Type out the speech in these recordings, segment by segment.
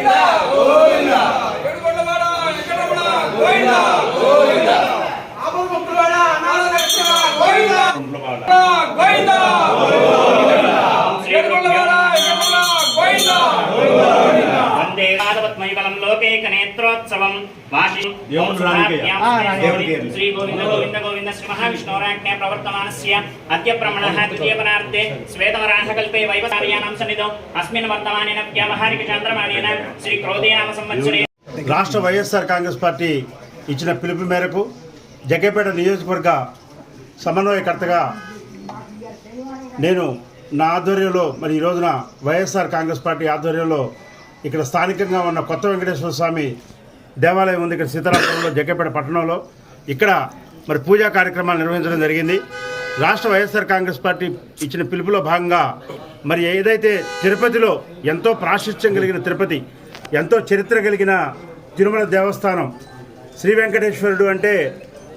있다. రాష్ట్ర వైఎస్ఆర్ కాంగ్రెస్ పార్టీ ఇచ్చిన పిలుపు మేరకు జగ్గేపేట నియోజకవర్గ సమన్వయకర్తగా నేను నా ఆధ్వర్యంలో మరి ఈ రోజున వైఎస్ఆర్ కాంగ్రెస్ పార్టీ ఆధ్వర్యంలో ఇక్కడ స్థానికంగా ఉన్న కొత్త వెంకటేశ్వర స్వామి దేవాలయం ఉంది ఇక్కడ సీతారాపురంలో జగ్గపేట పట్టణంలో. ఇక్కడ మరి పూజా కార్యక్రమాలు నిర్వహించడం జరిగింది. రాష్ట్ర వైఎస్ఆర్ కాంగ్రెస్ పార్టీ ఇచ్చిన పిలుపులో భాగంగా మరి ఏదైతే తిరుపతిలో ఎంతో ప్రాశస్త్యం కలిగిన తిరుపతి ఎంతో చరిత్ర కలిగిన తిరుమల దేవస్థానం శ్రీ వెంకటేశ్వరుడు అంటే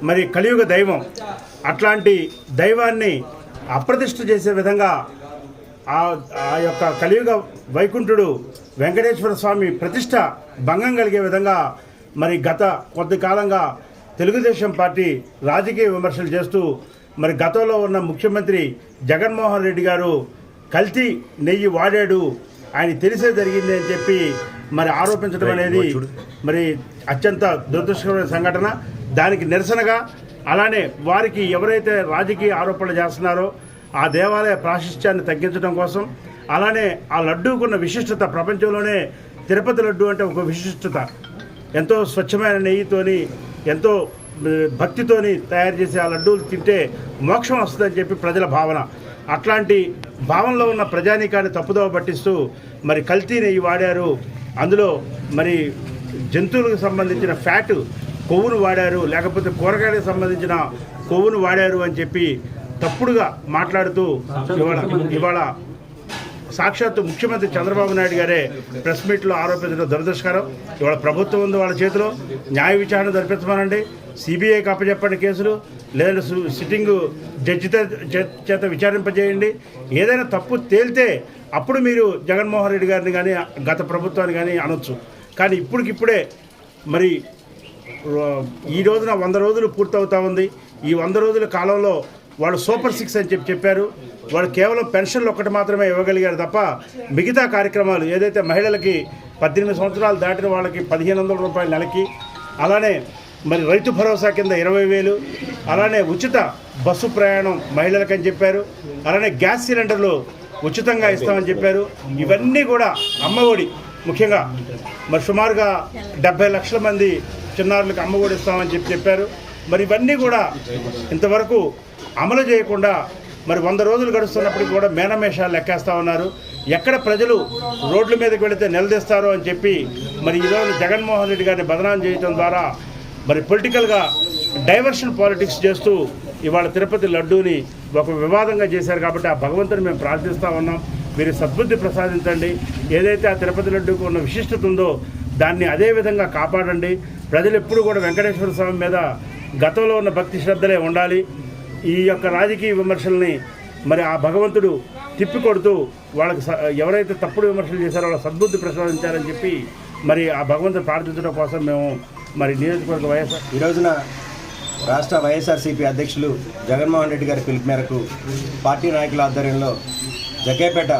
మరి కలియుగ దైవం అట్లాంటి దైవాన్ని అప్రతిష్ఠ చేసే విధంగా ఆ ఆ యొక్క కలియుగ వైకుంఠుడు వెంకటేశ్వర స్వామి ప్రతిష్ట భంగం కలిగే విధంగా మరి గత కొద్ది కాలంగా తెలుగుదేశం పార్టీ రాజకీయ విమర్శలు చేస్తూ మరి గతంలో ఉన్న ముఖ్యమంత్రి జగన్మోహన్ రెడ్డి గారు కల్తీ నెయ్యి వాడాడు ఆయన తెలిసే జరిగింది అని చెప్పి మరి ఆరోపించడం అనేది మరి అత్యంత దురదృష్టకరమైన సంఘటన. దానికి నిరసనగా అలానే వారికి ఎవరైతే రాజకీయ ఆరోపణలు చేస్తున్నారో ఆ దేవాలయ ప్రాశస్త్యాన్ని తగ్గించడం కోసం అలానే ఆ లడ్డూకున్న విశిష్టత ప్రపంచంలోనే తిరుపతి లడ్డు అంటే ఒక విశిష్టత. ఎంతో స్వచ్ఛమైన నెయ్యితోని ఎంతో భక్తితోని తయారు చేసే ఆ లడ్డూలు తింటే మోక్షం వస్తుందని చెప్పి ప్రజల భావన. అట్లాంటి భావనలో ఉన్న ప్రజానీకాన్ని తప్పుదోవ పట్టిస్తూ మరి కల్తీ నెయ్యి వాడారు. అందులో మరి జంతువులకు సంబంధించిన ఫ్యాట్ కొవ్వును వాడారు లేకపోతే కూరగాయలకు సంబంధించిన కొవ్వును వాడారు అని చెప్పి తప్పుడుగా మాట్లాడుతూ ఇవాళ ఇవాళ సాక్షాత్తు ముఖ్యమంత్రి చంద్రబాబు నాయుడు గారే ప్రెస్ మీట్లో ఆరోపించడం దురదృష్టకరం. ఇవాళ ప్రభుత్వం ఉంది వాళ్ళ చేతిలో. న్యాయ విచారణ జరిపించమనండి సిబిఐకి అప్పచెప్పండి కేసులు. లేదంటే సిట్టింగ్ జడ్జి చేత విచారింపజేయండి. ఏదైనా తప్పు తేలితే అప్పుడు మీరు జగన్మోహన్ రెడ్డి గారిని కానీ గత ప్రభుత్వాన్ని కానీ అనొచ్చు. కానీ ఇప్పటికిప్పుడే మరి ఈ రోజున వంద రోజులు పూర్తవుతా ఉంది. ఈ వంద రోజుల కాలంలో వాళ్ళు సూపర్ సిక్స్ అని చెప్పి చెప్పారు. వాళ్ళు కేవలం పెన్షన్లు ఒక్కటి మాత్రమే ఇవ్వగలిగారు తప్ప మిగతా కార్యక్రమాలు ఏదైతే మహిళలకి పద్దెనిమిది సంవత్సరాలు దాటిన వాళ్ళకి పదిహేను వందల రూపాయల నెలకి అలానే మరి రైతు భరోసా కింద ఇరవై వేలు అలానే ఉచిత బస్సు ప్రయాణం మహిళలకని చెప్పారు. అలానే గ్యాస్ సిలిండర్లు ఉచితంగా ఇస్తామని చెప్పారు. ఇవన్నీ కూడా అమ్మఒడి ముఖ్యంగా మరి సుమారుగా డెబ్బై లక్షల మంది చిన్నారులకు అమ్మఒడి ఇస్తామని చెప్పి చెప్పారు. మరి ఇవన్నీ కూడా ఇంతవరకు అమలు చేయకుండా మరి వంద రోజులు గడుస్తున్నప్పటికీ కూడా మేనమేషాలు లెక్కేస్తా ఉన్నారు. ఎక్కడ ప్రజలు రోడ్ల మీదకి వెళితే నిలదీస్తారు అని చెప్పి మరి ఈరోజు జగన్మోహన్ రెడ్డి గారిని బదనాం చేయడం ద్వారా మరి పొలిటికల్గా డైవర్షన్ పాలిటిక్స్ చేస్తూ ఇవాళ తిరుపతి లడ్డూని ఒక వివాదంగా చేశారు కాబట్టి ఆ భగవంతుని మేము ప్రార్థిస్తూ ఉన్నాం. మీరు సద్బుద్ధి ప్రసాదించండి. ఏదైతే ఆ తిరుపతి లడ్డూకు ఉన్న విశిష్టత ఉందో దాన్ని అదే విధంగా కాపాడండి. ప్రజలు ఎప్పుడు కూడా వెంకటేశ్వర స్వామి మీద గతంలో ఉన్న భక్తి శ్రద్ధలే ఉండాలి. ఈ యొక్క రాజకీయ విమర్శల్ని మరి ఆ భగవంతుడు తిప్పికొడుతూ వాళ్ళకి ఎవరైతే తప్పుడు విమర్శలు చేశారో వాళ్ళ సద్బుద్ధి ప్రసాదించారని చెప్పి మరి ఆ భగవంతుడు ప్రార్థించడం కోసం మేము మరి నియోజకవర్గ వైఎస్ఆర్ ఈ రోజున రాష్ట్ర వైఎస్ఆర్సీపీ అధ్యక్షులు జగన్మోహన్ రెడ్డి గారి పిలుపు మేరకు పార్టీ నాయకుల ఆధ్వర్యంలో జగ్గేపేట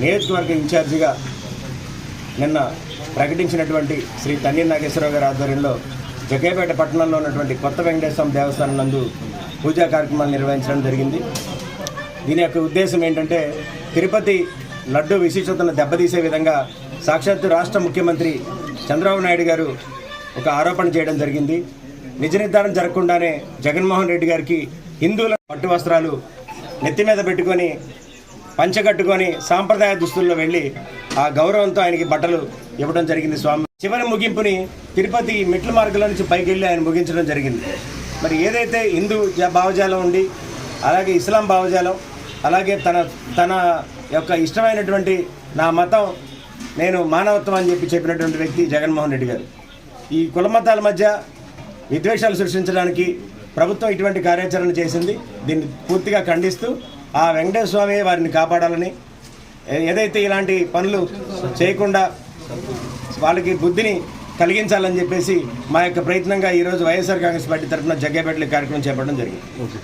నియోజకవర్గ ఇన్ఛార్జిగా నిన్న ప్రకటించినటువంటి శ్రీ తన్నీర్ నాగేశ్వరరావు గారి ఆధ్వర్యంలో జగ్గేపేట పట్టణంలో ఉన్నటువంటి కొత్త వెంకటేశ్వర దేవస్థానం నందు పూజా కార్యక్రమాలు నిర్వహించడం జరిగింది. దీని యొక్క ఉద్దేశం ఏంటంటే తిరుపతి లడ్డు విశిష్టతను దెబ్బతీసే విధంగా సాక్షాత్తు రాష్ట్ర ముఖ్యమంత్రి చంద్రబాబు నాయుడు గారు ఒక ఆరోపణ చేయడం జరిగింది. నిజ నిర్ధారణ జరగకుండానే జగన్మోహన్ రెడ్డి గారికి హిందువుల పట్టు వస్త్రాలు నెత్తి మీద పెట్టుకొని పంచగట్టుకొని సాంప్రదాయ దుస్తుల్లో వెళ్ళి ఆ గౌరవంతో ఆయనకి బట్టలు ఇవ్వడం జరిగింది స్వామి చివరి ముగింపుని తిరుపతి మెట్ల మార్గంలో నుంచి పైకి వెళ్ళి ఆయన ముగించడం జరిగింది. మరి ఏదైతే హిందూ భావజాలం ఉండి అలాగే ఇస్లాం భావజాలం అలాగే తన తన యొక్క ఇష్టమైనటువంటి నా మతం నేను మానవత్వం అని చెప్పి చెప్పినటువంటి వ్యక్తి జగన్మోహన్ రెడ్డి గారు. ఈ కుల మతాల మధ్య విద్వేషాలు సృష్టించడానికి ప్రభుత్వం ఇటువంటి కార్యాచరణ చేసింది. దీన్ని పూర్తిగా ఖండిస్తూ ఆ వెంకటేశ్వర స్వామి వారిని కాపాడాలని ఏదైతే ఇలాంటి పనులు చేయకుండా వాళ్ళకి బుద్ధిని కలిగించాలని చెప్పేసి మా యొక్క ప్రయత్నంగా ఈరోజు వైఎస్ఆర్ కాంగ్రెస్ పార్టీ తరఫున జగ్గేపేటలో కార్యక్రమం చేపట్టడం జరిగింది.